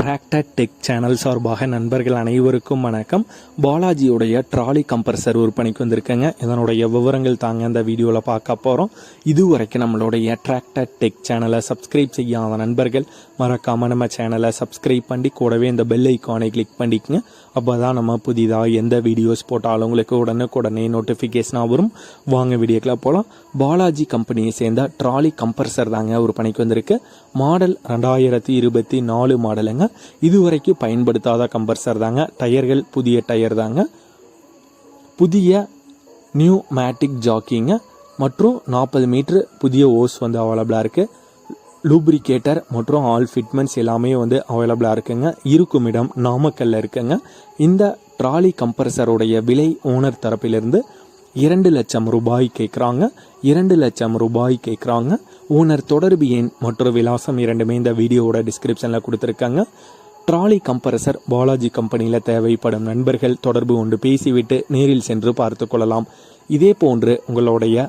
Tractor tech channel சார்பாக நண்பர்கள் அனைவருக்கும் வணக்கம். பாலாஜியுடைய ட்ராலி கம்ப்ரஸர் விற்பனைக்கு வந்திருக்கேங்க. இதனுடைய விவரங்கள் தாங்க இந்த வீடியோவில் பார்க்க போகிறோம் இதுவரைக்கும் நம்மளுடைய டிராக்டர் டெக் சேனலை சப்ஸ்கிரைப் செய்யாத நண்பர்கள் மறக்காமல் நம்ம சேனலை சப்ஸ்கிரைப் பண்ணி கூடவே இந்த பெல் ஐக்கானை கிளிக் பண்ணிக்கோங்க. அப்போ தான் நம்ம புதிதாக எந்த வீடியோஸ் போட்டாலும் உங்களுக்கு உடனுக்குடனே நோட்டிஃபிகேஷனாக வரும். வாங்க வீடியோக்கில் போகலாம் பாலாஜி கம்பெனியை சேர்ந்த ட்ராலி கம்ப்ரஸர் தாங்க விற்பனைக்கு வந்திருக்கு. மாடல் ரெண்டாயிரத்தி இருபத்தி நாலு மாடலுங்க இதுவரைக்கும் பயன்படுத்தாத கம்பர்சர் தாங்க. டயர்கள் புதிய டயர் தாங்க. புதிய நியூ மேட்டிக் ஜாக்கிங்க. மற்றும் நாற்பது மீட்ரு புதிய ஓஸ் வந்து அவைலபிளாக இருக்குது லூப்ரிகேட்டர் மற்றும் ஆல் ஃபிட்மெண்ட்ஸ் எல்லாமே வந்து அவைலபிளாக இருக்குங்க. இருக்கும் இடம் நாமக்கல்ல இருக்குங்க. இந்த ட்ராலி கம்ப்ரஸருடைய விலை ஓனர் தரப்பிலிருந்து இரண்டு லட்சம் ரூபாய் கேட்குறாங்க இரண்டு லட்சம் ரூபாய் கேட்குறாங்க. ஓனர் தொடர்பு எண் மற்றும் விலாசம் இரண்டுமே இந்த வீடியோவோட டிஸ்கிரிப்ஷனில் கொடுத்துருக்காங்க. ட்ராலி கம்ப்ரஸர் பாலாஜி கம்பெனியில் தேவைப்படும் நண்பர்கள் தொடர்பு கொண்டு பேசிவிட்டு நேரில் சென்று பார்த்து கொள்ளலாம். இதே போன்று உங்களுடைய